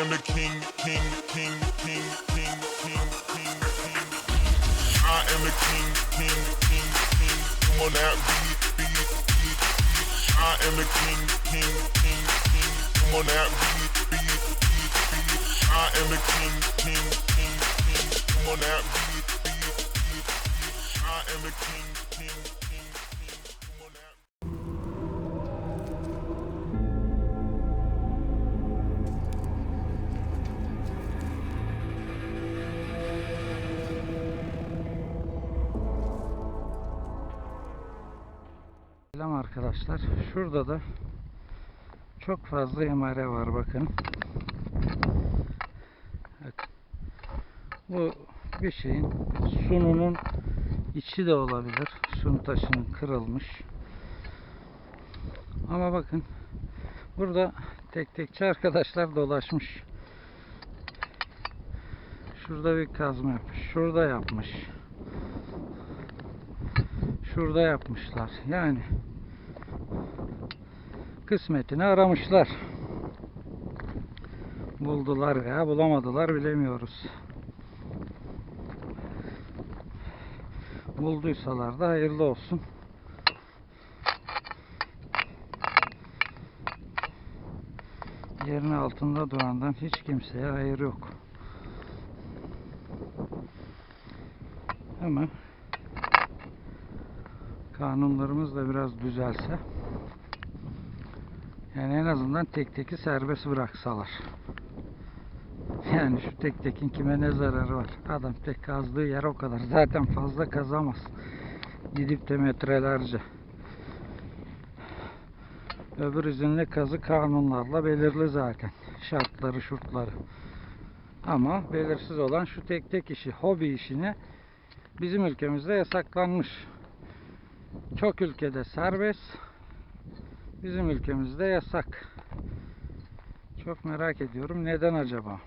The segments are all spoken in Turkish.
am the king, king, king, king, king, king, king, king. I am the king, king, king, king. Come on out, beat, beat, beat. I am the king, king, king, king. Come on out, beat, beat, beat, beat. I am the king, king, king, king. Come on out, beat, beat, beat. I am the king, king. Arkadaşlar. Şurada da çok fazla emare var bakın. Bak. Bu bir şeyin sununun içi de olabilir. Sunu taşının kırılmış. Ama bakın burada tek tekçi arkadaşlar dolaşmış. Şurada bir kazma yapmış. Şurada yapmış. Şurada yapmışlar. Yani kısmetini aramışlar. Buldular veya bulamadılar bilemiyoruz. Bulduysalar da hayırlı olsun. Yerin altında durandan hiç kimseye hayır yok. Ama kanunlarımız da biraz düzelse yani en azından tek teki serbest bıraksalar. Yani şu tek tekin kime ne zararı var? Adam tek kazdığı yer o kadar. Zaten fazla kazamaz. Gidip de metrelerce. Öbür izinli kazı kanunlarla belirli zaten. Şartları, şurtları. Ama belirsiz olan şu tek tek işi, hobi işini bizim ülkemizde yasaklanmış. Çok ülkede serbest. Bizim ülkemizde yasak. Çok merak ediyorum neden acaba?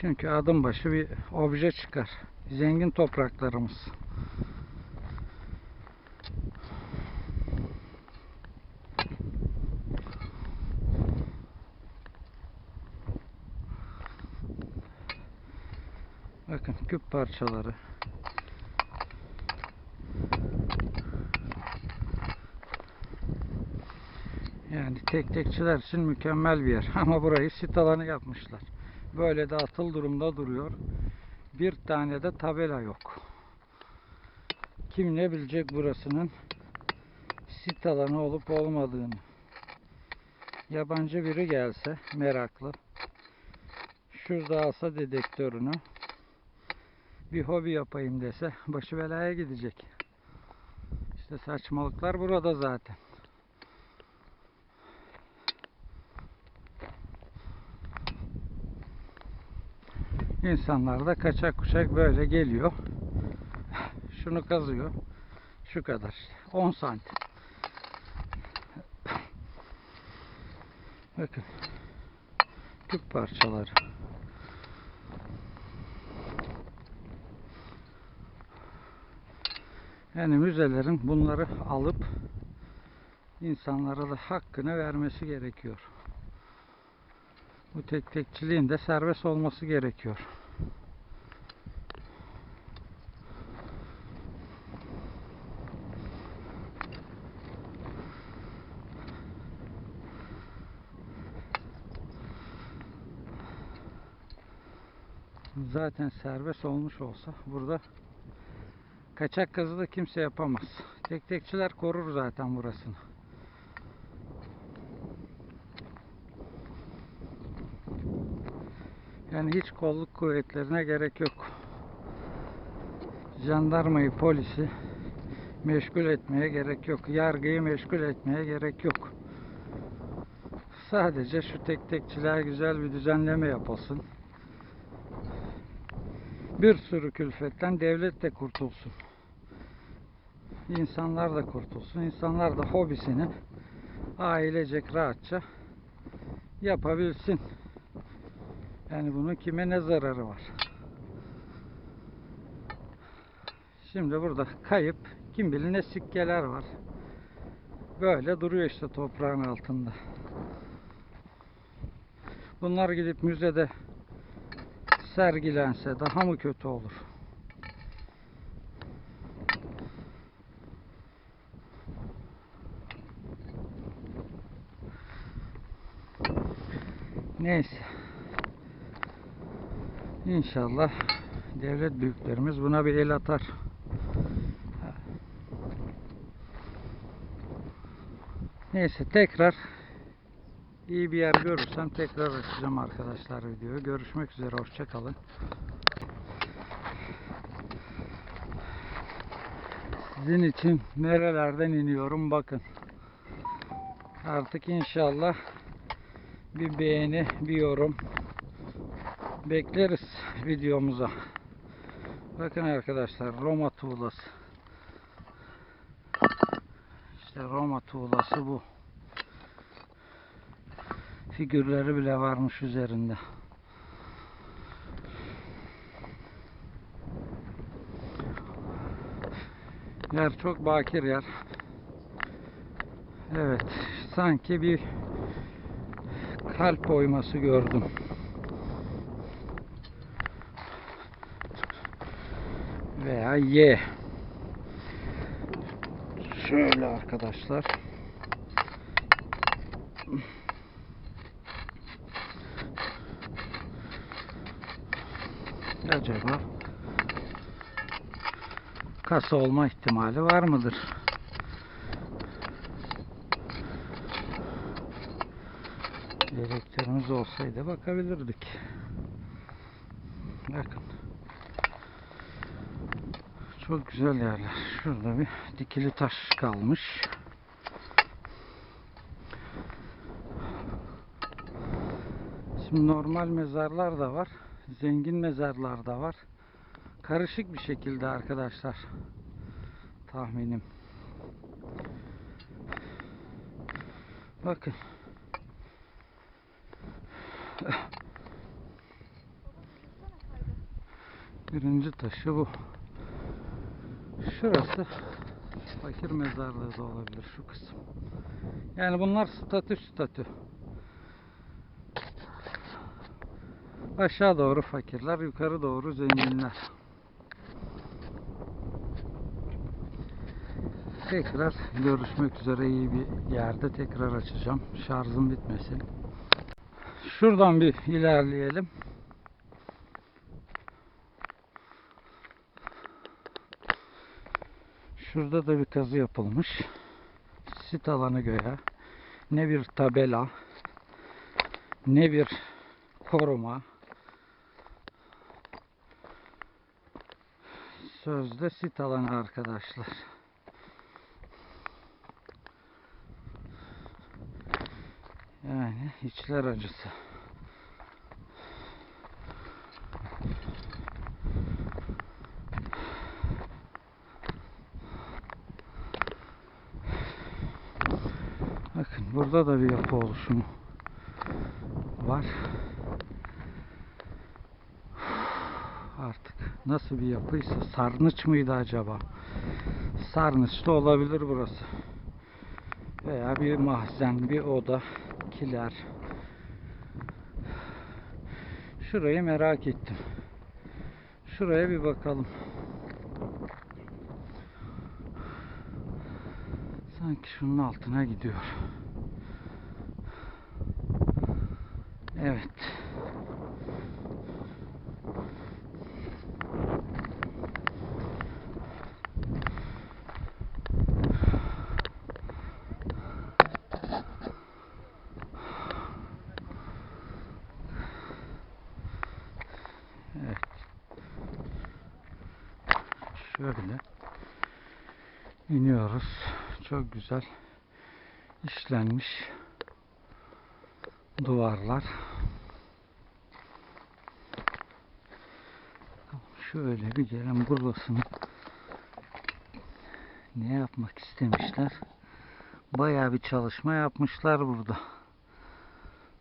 Çünkü adım başı bir obje çıkar. Zengin topraklarımız. Bakın küp parçaları. Yani tek tekçiler için mükemmel bir yer. Ama burayı sit alanı yapmışlar. Böyle de atıl durumda duruyor. Bir tane de tabela yok. Kim ne bilecek burasının sit alanı olup olmadığını. Yabancı biri gelse meraklı. Şurada alsa dedektörünü bir hobi yapayım dese başı belaya gidecek. İşte saçmalıklar burada zaten. İnsanlar da kaçak kuşak böyle geliyor. Şunu kazıyor. Şu kadar. 10 santim. Bakın. Küp parçaları. Yani müzelerin bunları alıp insanlara da hakkını vermesi gerekiyor. Bu tek tekçiliğin de serbest olması gerekiyor. Zaten serbest olmuş olsa burada kaçak kazı da kimse yapamaz. Tek tekçiler korur zaten burasını. Yani hiç kolluk kuvvetlerine gerek yok. Jandarmayı, polisi meşgul etmeye gerek yok. Yargıyı meşgul etmeye gerek yok. Sadece şu tek tekçiler güzel bir düzenleme yapılsın. Bir sürü külfetten devlet de kurtulsun. İnsanlar da kurtulsun. İnsanlar da hobisini ailecek rahatça yapabilsin. Yani bunun kime ne zararı var? Şimdi burada kayıp kim bilir ne sikkeler var. Böyle duruyor işte toprağın altında. Bunlar gidip müzede sergilense daha mı kötü olur? Neyse. İnşallah devlet büyüklerimiz buna bir el atar. Neyse tekrar iyi bir yer görürsem tekrar açacağım arkadaşlar videoyu. Görüşmek üzere. Hoşçakalın. Sizin için nerelerden iniyorum bakın. Artık inşallah bir beğeni, bir yorum bekleriz videomuza. Bakın arkadaşlar Roma tuğlası. İşte Roma tuğlası bu. Figürleri bile varmış üzerinde. Yer çok bakir yer. Evet, sanki bir kalp oyması gördüm. Veya Y. Şöyle arkadaşlar. Acaba kasa olma ihtimali var mıdır? Direktörümüz olsaydı bakabilirdik. Bakın. Çok güzel yerler. Şurada bir dikili taş kalmış. Şimdi normal mezarlar da var. Zengin mezarlar da var. Karışık bir şekilde arkadaşlar. Tahminim. Bakın. Birinci taşı bu. Şurası fakir mezarlığı da olabilir şu kısım. Yani bunlar statü statü. Aşağı doğru fakirler, yukarı doğru zenginler. Tekrar görüşmek üzere iyi bir yerde tekrar açacağım. Şarjım bitmesin. Şuradan bir ilerleyelim. Şurada da bir kazı yapılmış. Sit alanı göğe. Ne bir tabela, ne bir koruma. Sözde sit alanı arkadaşlar. Yani içler acısı. Bakın burada da bir yapı oluşumu var. Artık nasıl bir yapıysa sarnıç mıydı acaba? Sarnıç da olabilir burası. Veya bir mahzen, bir oda, kiler. Şurayı merak ettim. Şuraya bir bakalım. Sanki şunun altına gidiyor. Evet. Şöyle iniyoruz. Çok güzel işlenmiş duvarlar. Şöyle gelin burasını ne yapmak istemişler? Bayağı bir çalışma yapmışlar burada.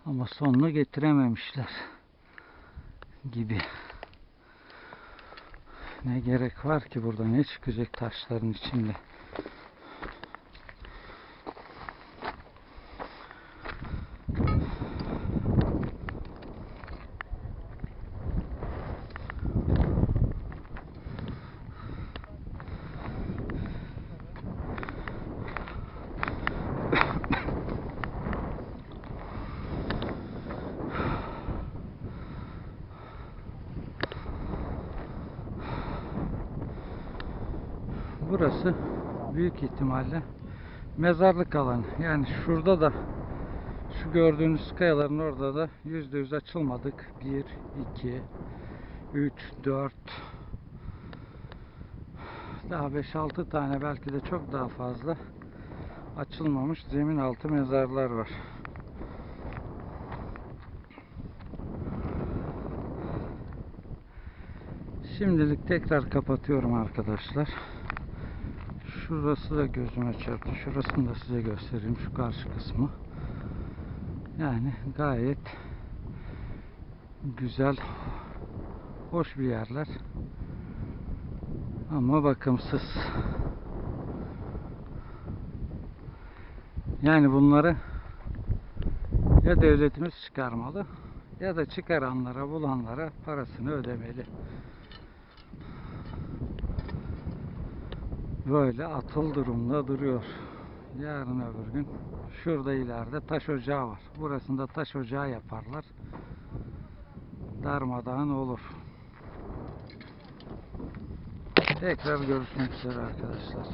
Ama sonunu getirememişler gibi. Ne gerek var ki burada? Ne çıkacak taşların içinde? Burası büyük ihtimalle mezarlık alanı. Yani şurada da şu gördüğünüz kayaların orada da yüzde yüz açılmadık. 1, 2, 3, 4 daha 5-6 tane belki de çok daha fazla açılmamış zemin altı mezarlar var. Şimdilik tekrar kapatıyorum arkadaşlar. Şurası da gözüme çarptı. Şurasını da size göstereyim. Şu karşı kısmı. Yani gayet güzel, hoş bir yerler. Ama bakımsız. Yani bunları ya devletimiz çıkarmalı ya da çıkaranlara, bulanlara parasını ödemeli. Böyle atıl durumda duruyor. Yarın öbür gün şurada ileride taş ocağı var. Burasında taş ocağı yaparlar. Darmadağın olur. Tekrar görüşmek üzere arkadaşlar.